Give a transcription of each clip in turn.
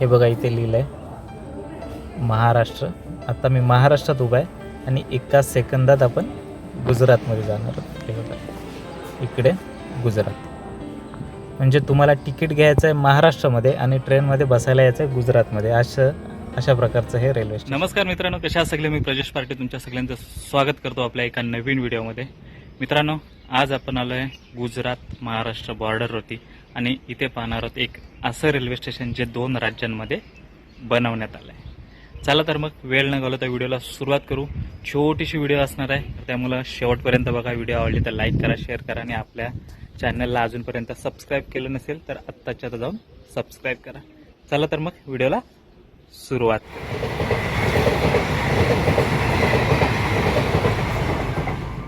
हे बघा इथे लिहिलं आहे महाराष्ट्र. आता मी महाराष्ट्रात उभा आहे आणि एका सेकंदात आपण गुजरातमध्ये जाणार आहोत. हे बघा इकडे गुजरात. म्हणजे तुम्हाला तिकीट घ्यायचं आहे महाराष्ट्रामध्ये आणि ट्रेनमध्ये बसायला यायचं आहे गुजरातमध्ये. असं अशा प्रकारचं हे रेल्वे स्टेशन. नमस्कार मित्रांनो कशा सगळे? मी प्रजेश पार्टी तुमच्या सगळ्यांचं स्वागत करतो आपल्या एका नवीन व्हिडिओमध्ये. मित्रांनो आज आपण आलो आहे गुजरात महाराष्ट्र बॉर्डरवरती आणि इथे पाहणार आहोत एक असं रेल्वे स्टेशन जे दोन राज्यांमध्ये बनवण्यात आलं आहे चला तर मग वेळ न घालवता व्हिडिओला सुरुवात करू. छोटीशी व्हिडिओ असणार आहे त्यामुळं शेवटपर्यंत बघा. व्हिडिओ आवडली तर लाईक करा शेअर करा आणि आपल्या चॅनलला अजूनपर्यंत सबस्क्राईब केलं नसेल तर आत्ताच्या आता जाऊन सबस्क्राईब करा. चला तर मग व्हिडिओला सुरुवात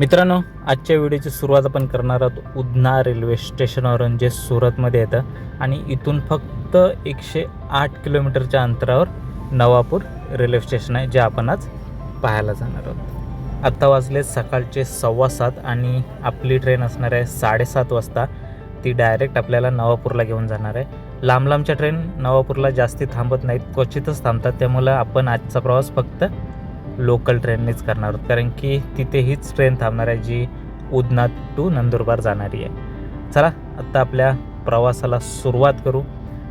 मित्रांनो आजच्या व्हिडिओची सुरुवात आपण करणार आहोत उधना रेल्वे स्टेशनवरून जे सुरतमध्ये येतं. आणि इथून फक्त एकशे आठ किलोमीटरच्या अंतरावर नवापूर रेल्वे स्टेशन आहे जे आपण आज पाहायला जाणार आहोत. आत्ता वाजले सकाळचे सव्वा सात आणि आपली ट्रेन असणार आहे साडेसात वाजता. ती डायरेक्ट आपल्याला नवापूरला घेऊन जाणार आहे. लांब लांबच्या ट्रेन नवापूरला जास्ती थांबत नाहीत क्वचितच थांबतात. त्यामुळं आपण आजचा प्रवास फक्त लोकल ट्रेननेच करणार आहोत. कारण की तिथे हीच ट्रेन थांबणार आहे जी उदना टू नंदुरबार जाणारी आहे. चला आत्ता आपल्या प्रवासाला सुरुवात करू.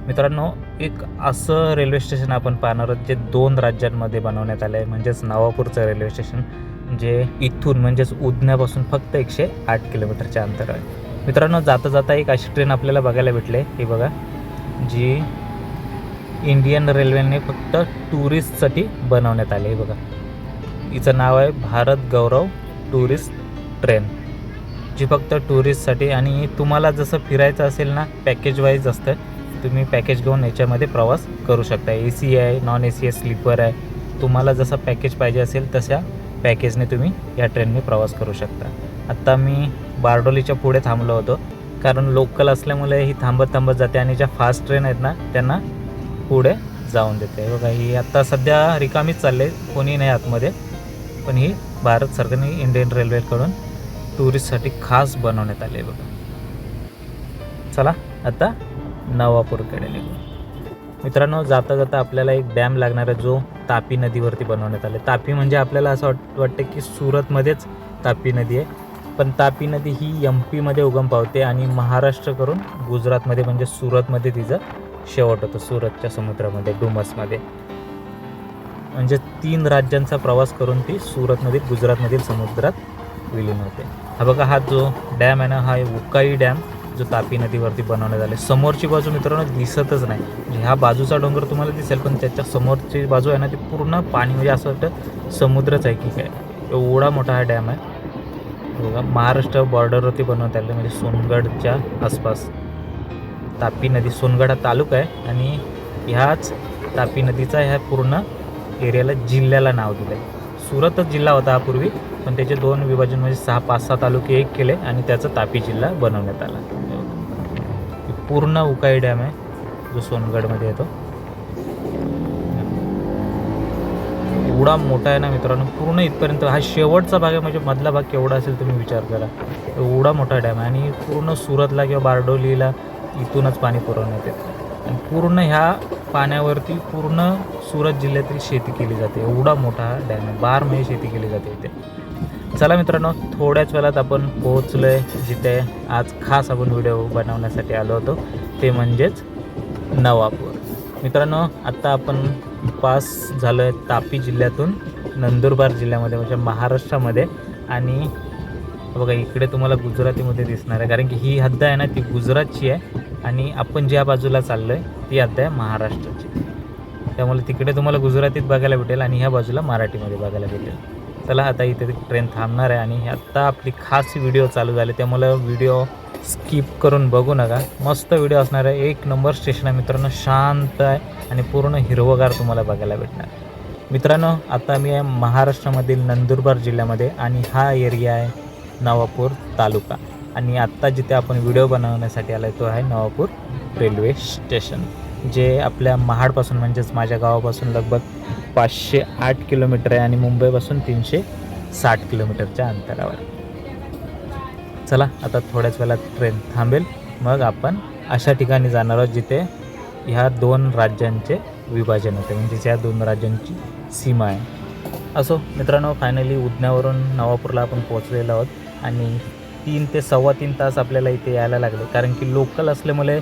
मित्रांनो एक असं रेल्वे स्टेशन आपण पाहणार आहोत जे दोन राज्यांमध्ये बनवण्यात आलं आहे म्हणजेच नवापूरचं रेल्वे स्टेशन जे इथून म्हणजेच उदण्यापासून फक्त एकशे आठ किलोमीटरच्या अंतर आहे. मित्रांनो जाता जाता एक अशी ट्रेन आपल्याला बघायला भेटली. आहे ही बघा जी इंडियन रेल्वेने फक्त टुरिस्टसाठी बनवण्यात आली आहे. बघा. हिचं नाव आहे भारत गौरव टुरिस्ट ट्रेन जी फक्त टुरिस्टसाठी आणि तुम्हाला जसं फिरायचं असेल ना पॅकेज वाईज असतं तुम्ही पॅकेज घेऊन याच्यामध्ये प्रवास करू शकता. ए सी आहे नॉन ए सी आहे स्लीपर आहे. तुम्हाला जसं पॅकेज पाहिजे असेल तशा पॅकेजने तुम्ही या ट्रेनने प्रवास करू शकता. आत्ता मी बारडोलीच्या पुढे थांबलो होतो कारण लोकल असल्यामुळे ही थांबत थांबत जाते आणि ज्या फास्ट ट्रेन आहेत ना त्यांना पुढे जाऊन देते. बघा ही आत्ता सध्या रिकामीच चालले कोणी नाही आतमध्ये. पण ही भारत सरकारने इंडियन रेल्वेकडून टुरिस्टसाठी खास बनवण्यात आली आहे बघा. चला आता नवापूरकडे निघू. मित्रांनो जाता जाता आपल्याला एक डॅम लागणार आहे जो तापी नदीवरती बनवण्यात आला तापी म्हणजे आपल्याला असं वाट वाटतं की सुरतमध्येच तापी नदी आहे. पण तापी नदी ही एम पीमध्ये उगम पावते आणि महाराष्ट्र करून गुजरातमध्ये म्हणजे सुरतमध्ये तिचं शेवट होतं सुरतच्या समुद्रामध्ये डुमसमध्ये. म्हणजे तीन राज्यांचा प्रवास करून ती सुरतमधील गुजरातमधील समुद्रात विलीन होते. हा बघा हा जो डॅम आहे ना हा उकाई डॅम जो तापी नदीवरती बनवण्यात आले समोरची बाजू मित्रांनो दिसतच नाही. म्हणजे ह्या बाजूचा डोंगर तुम्हाला दिसेल पण त्याच्या समोरची बाजू आहे ना ती पूर्ण पाणी म्हणजे असं वाटतं समुद्रच आहे की काय. एवढा मोठा हा डॅम आहे. बघा महाराष्ट्र बॉर्डरवरती बनवण्यात आले म्हणजे सोनगडच्या आसपास. तापी नदी सोनगड हा तालुका आहे आणि ह्याच तापी नदीचा ह्या पूर्ण एरियाला जिल्ह्याला नाव दिलं आहे सुरतच जिल्हा होता हा पूर्वी पण त्याचे दोन विभाजन म्हणजे सहा पाच सहा तालुके एक केले आणि त्याचा तापी जिल्हा बनवण्यात आला. पूर्ण उकाई डॅम आहे जो सोनगडमध्ये येतो. एवढा मोठा आहे ना मित्रांनो पूर्ण इथपर्यंत हा शेवटचा भाग आहे म्हणजे मधला भाग केवढा असेल तुम्ही विचार करा. एवढा मोठा डॅम आहे आणि पूर्ण सुरतला किंवा बारडोलीला इथूनच पाणी पुरवण्यात येतं. आणि पूर्ण ह्या पाण्यावरती पूर्ण सुरत जिल्ह्यातील शेती केली जाते. एवढा मोठा डॅम आहे. बार महिने शेती केली जाते इथे. चला मित्रांनो थोड्याच वेळात आपण पोहोचलो आहे जिथे आज खास आपण व्हिडिओ बनवण्यासाठी आलो होतो. ते म्हणजेच नवापूर. मित्रांनो आत्ता आपण पास झालो आहे तापी जिल्ह्यातून नंदुरबार जिल्ह्यामध्ये म्हणजे महाराष्ट्रामध्ये. आणि बघा इकडे तुम्हाला गुजरातीमध्ये दिसणार आहे. कारण की ही हद्द आहे ना ती गुजरातची आहे. आणि आपण ज्या बाजूला चाललो आहे ती हद्द आहे महाराष्ट्राची. त्यामुळे तिकडे तुम्हाला गुजरातीत बघायला भेटेल आणि ह्या बाजूला मराठीमध्ये बघायला भेटेल. चला आता इथे ट्रेन थांबणार आहे आणि आत्ता आपली खास व्हिडिओ चालू झाली. त्यामुळं व्हिडिओ स्किप करून बघू नका. मस्त व्हिडिओ असणार आहे. एक नंबर स्टेशन आहे. मित्रांनो शांत आहे आणि पूर्ण हिरवगार तुम्हाला बघायला भेटणार. मित्रांनो आता मी आहे महाराष्ट्रामधील नंदुरबार जिल्ह्यामध्ये आणि हा एरिया आहे नवापूर तालुका. आणि आत्ता जिथे आपण व्हिडिओ बनवण्यासाठी आलो आहे तो आहे नवापूर रेल्वे स्टेशन जे आपल्या महाडपासून म्हणजेच माझ्या गावापासून लगभग पाचशे आठ किलोमीटर आहे आणि मुंबईपासून तीनशे साठ किलोमीटरच्या अंतरावर. चला आता थोड्याच वेळात ट्रेन थांबेल. मग आपण अशा ठिकाणी जाणार आहोत जिथे ह्या दोन राज्यांचे विभाजन होते म्हणजे ह्या दोन राज्यांची सीमा आहे. असो मित्रांनो फायनली उदण्यावरून नवापूरला आपण पोहोचलेलो आहोत. आणि तीन ते सव्वा तीन तास आपल्याला इथे यायला लागले. कारण की लोकल असल्यामुळे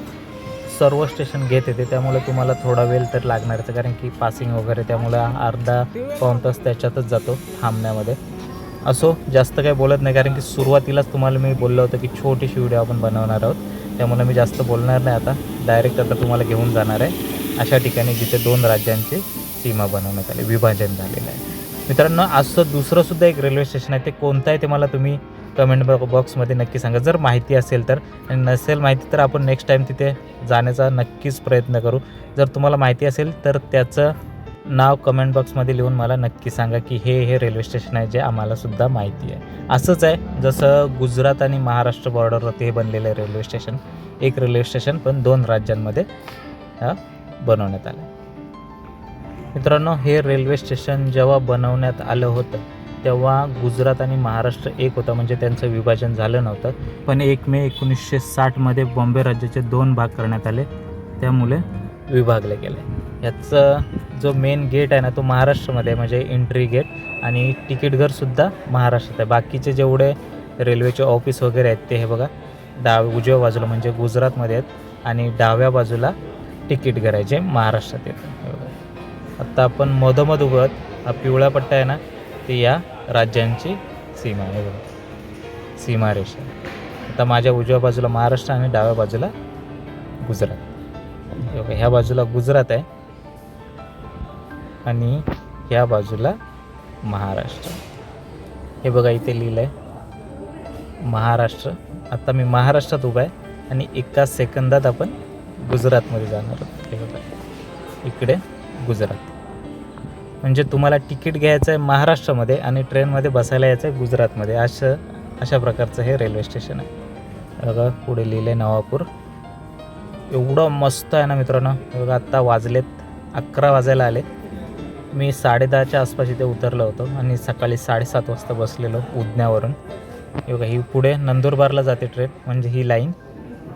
सर्व स्टेशन घेत येते. त्यामुळे तुम्हाला थोडा वेळ तर लागणारच. कारण की पासिंग वगैरे त्यामुळे अर्धा पाऊण तास त्याच्यातच जातो थांबण्यामध्ये. असो जास्त काही बोलत नाही. कारण की सुरुवातीलाच तुम्हाला मी बोललो होतं की छोटीशी व्हिडिओ आपण बनवणार आहोत. त्यामुळे मी जास्त बोलणार नाही आता. डायरेक्ट आता तुम्हाला घेऊन जाणार आहे. अशा ठिकाणी जिथे दोन राज्यांची सीमा बनवण्यात आली विभाजन झालेलं आहे. मित्रांनो असं दुसरंसुद्धा एक रेल्वे स्टेशन आहे. ते कोणतं आहे ते मला तुम्ही कमेंट बॉक्समध्ये नक्की सांगा. जर माहिती असेल तर. आणि नसेल माहिती तर आपण नेक्स्ट टाईम तिथे जाण्याचा नक्कीच प्रयत्न करू. जर तुम्हाला माहिती असेल तर त्याचं नाव कमेंट बॉक्समध्ये लिहून मला नक्की सांगा की हे हे रेल्वे स्टेशन आहे जे आम्हालासुद्धा माहिती आहे. असंच आहे जसं गुजरात आणि महाराष्ट्र बॉर्डरवरती हे बनलेलं आहे रेल्वे स्टेशन एक रेल्वे स्टेशन पण दोन राज्यांमध्ये बनवण्यात आलं मित्रांनो हे रेल्वे स्टेशन जेव्हा बनवण्यात आलं होतं तेव्हा गुजरात आणि महाराष्ट्र एक होता म्हणजे त्यांचं विभाजन झालं नव्हतं. पण एक मे एकोणीसशे साठमध्ये बॉम्बे राज्याचे दोन भाग करण्यात आले त्यामुळे विभागले गेले. याचं जो मेन गेट आहे ना तो महाराष्ट्रामध्ये आहे, म्हणजे एंट्री गेट आणि तिकीटघरसुद्धा महाराष्ट्रात आहे. बाकीचे जेवढे रेल्वेचे ऑफिस वगैरे आहेत ते हे बघा डाव उजव्या बाजूला म्हणजे गुजरातमध्ये आहेत आणि डाव्या बाजूला तिकीट घर आहे जे महाराष्ट्रात येतं. आत्ता आपण मधोमध उघडत हा पिवळा पट्टा आहे ना ते या राज्यांची सीमा आहे बघा. सीमारेषा आता माझ्या उजव्या बाजूला महाराष्ट्र आणि डाव्या बाजूला गुजरात. हे ह्या बाजूला गुजरात आहे आणि ह्या बाजूला महाराष्ट्र. हे बघा इथे लिहिलं आहे महाराष्ट्र. आत्ता मी महाराष्ट्रात उभा आहे आणि एका सेकंदात आपण गुजरातमध्ये जाणार आहोत. हे बघा इकडे. गुजरात. म्हणजे तुम्हाला तिकीट घ्यायचं आहे महाराष्ट्रामध्ये आणि ट्रेनमध्ये बसायला यायचं आहे गुजरातमध्ये. असं अशा प्रकारचं हे रेल्वे स्टेशन आहे. बघा पुढे लिहिलं आहे नवापूर. एवढं मस्त आहे ना मित्रांनो. बघा आत्ता वाजलेत अकरा वाजायला आले मी साडेदहाच्या आसपास इथे उतरलो होतो आणि सकाळी साडेसात वाजता बसलेलो उदण्यावरून बघा ही पुढे नंदुरबारला जाते ट्रेन म्हणजे ही लाईन.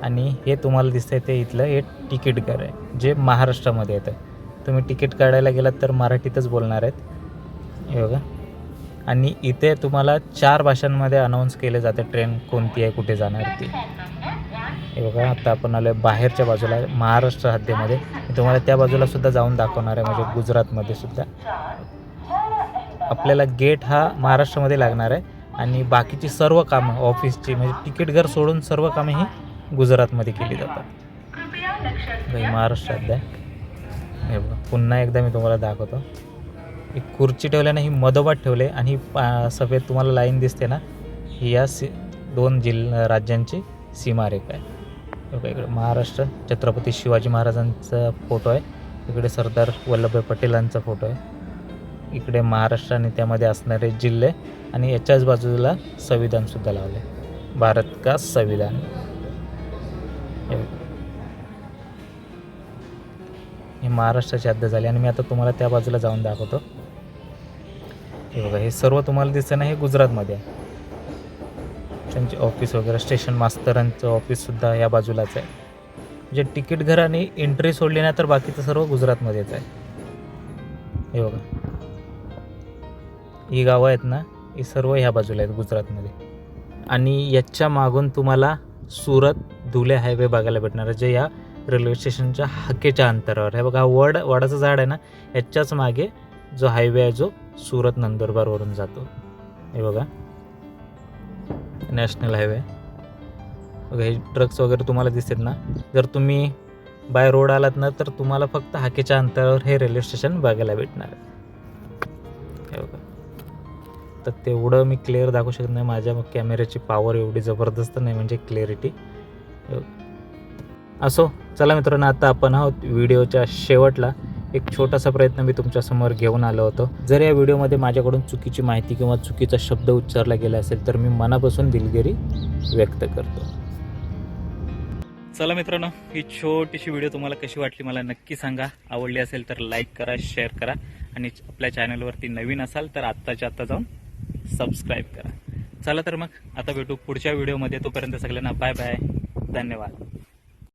आणि हे तुम्हाला दिसतंय ते इथलं हे तिकीट घर आहे जे महाराष्ट्रामध्ये येतं. तुम्ही तिकीट काढायला गेलात तर मराठीतच बोलणार आहेत. हे बघा. आणि इथे तुम्हाला चार भाषांमध्ये अनाऊन्स केले जाते ट्रेन कोणती आहे कुठे जाणार ती. हे बघा आता आपण आलो आहे बाहेरच्या बाजूला महाराष्ट्र हद्दीमध्ये. तुम्हाला त्या बाजूला सुद्धा जाऊन दाखवणार आहे म्हणजे गुजरातमध्ये सुद्धा. आपल्याला गेट हा महाराष्ट्रामध्ये लागणार आहे. आणि बाकीची सर्व कामं ऑफिसची म्हणजे तिकीट घर सोडून सर्व कामे ही गुजरातमध्ये केली जातात. महाराष्ट्रात आहे हे बघा पुन्हा एकदा मी तुम्हाला दाखवतो. एक खुर्ची ठेवल्याने ही मधोबात ठेवले आणि ही पा सफेद तुम्हाला लाईन दिसते ना ही या सी दोन जिल राज्यांची सीमारेखा आहे. बघा इकडे महाराष्ट्र छत्रपती शिवाजी महाराजांचा फोटो आहे. इकडे सरदार वल्लभभाई पटेलांचा फोटो आहे. इकडे महाराष्ट्र आणि त्यामध्ये असणारे जिल्हे आणि याच्याच बाजूला संविधानसुद्धा लावले भारत का संविधान? हे महाराष्ट्राची हद्द झाली आणि मी आता तुम्हाला त्या बाजूला जाऊन दाखवतो. हे बघा हे सर्व तुम्हाला दिसतं ना हे गुजरातमध्ये आहे. त्यांचे ऑफिस वगैरे स्टेशन मास्तरांचं ऑफिससुद्धा या बाजूलाच आहे. म्हणजे तिकीट घर आणि एंट्री सोडली नाही तर बाकीचं सर्व गुजरातमध्येच आहे. हे बघा. ही गावं आहेत ना ही सर्व ह्या बाजूला आहेत गुजरातमध्ये. आणि याच्या मागून तुम्हाला सुरत धुले हायवे बघायला भेटणार आहे जे या रेल्वे स्टेशनच्या हाकेच्या अंतरावर. हे बघा हा वड वडाचं झाड आहे ना याच्याच मागे जो हायवे आहे जो सुरत नंदुरबारवरून जातो. हे बघा नॅशनल हायवे. बघा हे ट्रक्स वगैरे तुम्हाला दिसतात ना जर तुम्ही बाय रोड आलात ना तर तुम्हाला फक्त हाकेच्या अंतरावर हे रेल्वे स्टेशन बघायला भेटणार आहे. हे बघा. तर तेवढं मी क्लिअर दाखवू शकत नाही माझ्या कॅमेऱ्याची पॉवर एवढी जबरदस्त नाही म्हणजे क्लिअरिटी असो चला मित्रांनो आता आपण आहोत व्हिडिओच्या शेवटला. एक छोटासा प्रयत्न मी तुमच्यासमोर घेऊन आलो होतो. जर या व्हिडिओमध्ये माझ्याकडून चुकीची माहिती किंवा चुकीचा शब्द उच्चारला गेला असेल तर मी मनापासून दिलगिरी व्यक्त करतो. चला मित्रांनो ही छोटीशी व्हिडिओ तुम्हाला कशी वाटली मला नक्की सांगा. आवडली असेल तर लाईक करा शेअर करा आणि आपल्या चॅनलवरती नवीन असाल तर आत्ताच्या आत्ता जाऊन सबस्क्राईब करा. चला तर मग आता भेटू पुढच्या व्हिडिओमध्ये. तोपर्यंत सगळ्यांना बाय बाय धन्यवाद.